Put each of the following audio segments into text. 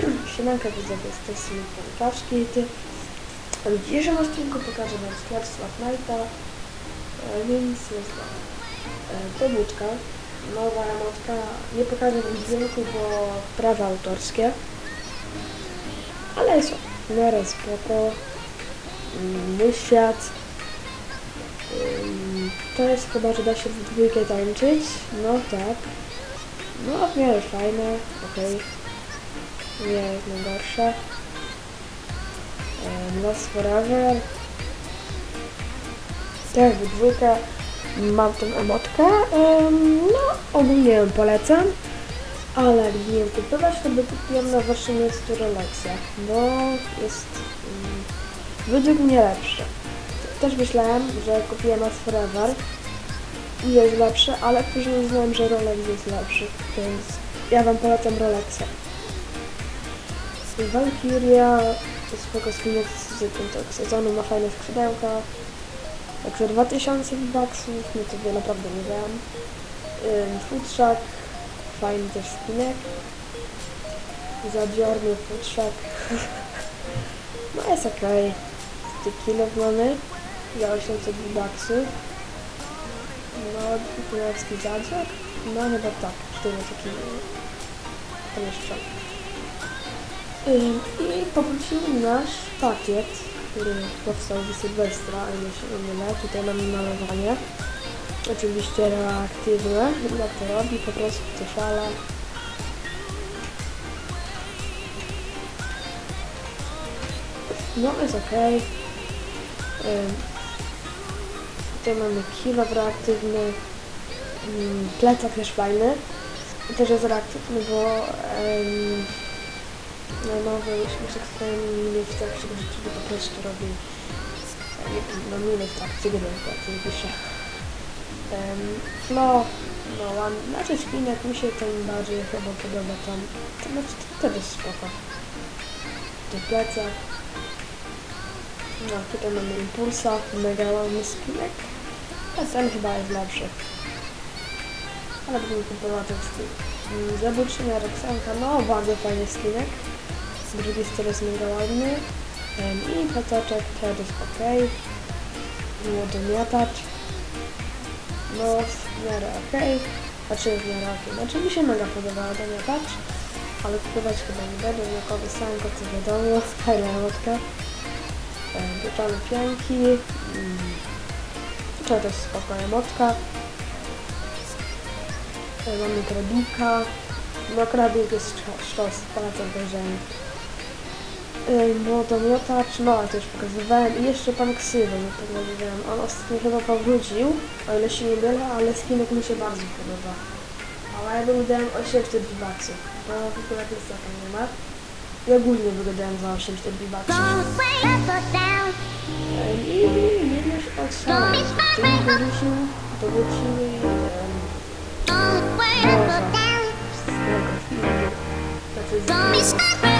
Siemanka widzowie, z tej strony. A w dzisiejszym odcinku pokażę wam sklep Slapnighta, e, więc jest to e, pobudka, nowa emotka. Nie pokażę wam dźwięku, bo prawa autorskie. Ale jest w miarę spoko. Mm, Mój świat. Ym, To jest chyba, że da się w dwójkę tańczyć. No tak. No w miarę fajne, okej. Nie jest najgorsze. Em, Lost Forever. Też w dwójkę mam tą emotkę. Em, No, ogólnie ją polecam. Ale jak nie kupować, to by kupiłem na Warszawie Rolexa, bo jest mm, według mnie lepszy. Też myślałem, że kupiłem Lost Forever i jest lepszy, ale później uznałem, że Rolex jest lepszy, więc ja wam polecam Rolexa. Valkyria to spoko skinek z piątego sezonu, ma fajne skrzydełka. Za 2000 baksów, no to ja naprawdę nie wiem. Ym, Futrzak, fajny też skinek. Zadziorny futrzak. no jest okej. Okay. Kilów mamy za 800 baksów. No, królewski zadzior? No chyba tak, który taki pomieszczony. Ym, I poprosimy nasz pakiet, który powstał z Sylwestra, ile się nie mylę. Tutaj mamy malowanie. Oczywiście reaktywne. Jak to robi? Po prostu to fala. No jest ok. Tutaj mamy kilow reaktywny. Plecak też fajny. Też jest reaktywny, bo no nowy śmieszek z miny w trakcie gry, czyli po prostu robi no miny w trakcie gry, tak jak pisze. Um, no, no ładny, znaczy skinek mi się ten bardziej chyba podoba tam, to znaczy też jest spoko. Tu plecak. No tutaj mamy impulsa, mega ładny skinek, a ten chyba jest lepszy. Ale bym kupował ten skin. Mm, Zabójczynia Roxanka, no bardzo fajny skinek z drugiej strony jest mega ładny i pataczek też jest ok młodomiatacz no w miarę ok znaczy w miarę ok znaczy mi się mega podoba domiatacz ale kupować chyba nie będę. Znakowy sanko co wiadomo fajna emotka pieczone pianki to też spoko emotka E, mamy krabika no krabik jest sztos, polecam do ziemi Młodomiotacz, no ale to już pokazywałem i jeszcze pan Ksywy, no to mówiłem, on ostatnio chyba powrócił, o ile się nie mylę, ale skinek mi się bardzo podoba. Ale ja bym dałem 800 baksów, bo w ogóle to nie ma. I ogólnie wygadałem za 800 baksów. Em, I jedność od samego, czyli wrócił, to wrócił i z tego filmu, znaczy z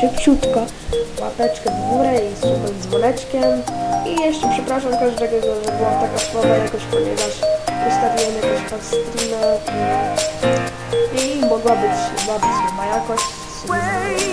Szybciutko, łapeczkę w górę i super dzwoneczkiem. I jeszcze przepraszam każdego, że była taka słaba jakoś, ponieważ ustawiłem jakoś pod streama i mogła być, mogła być chyba jakość. I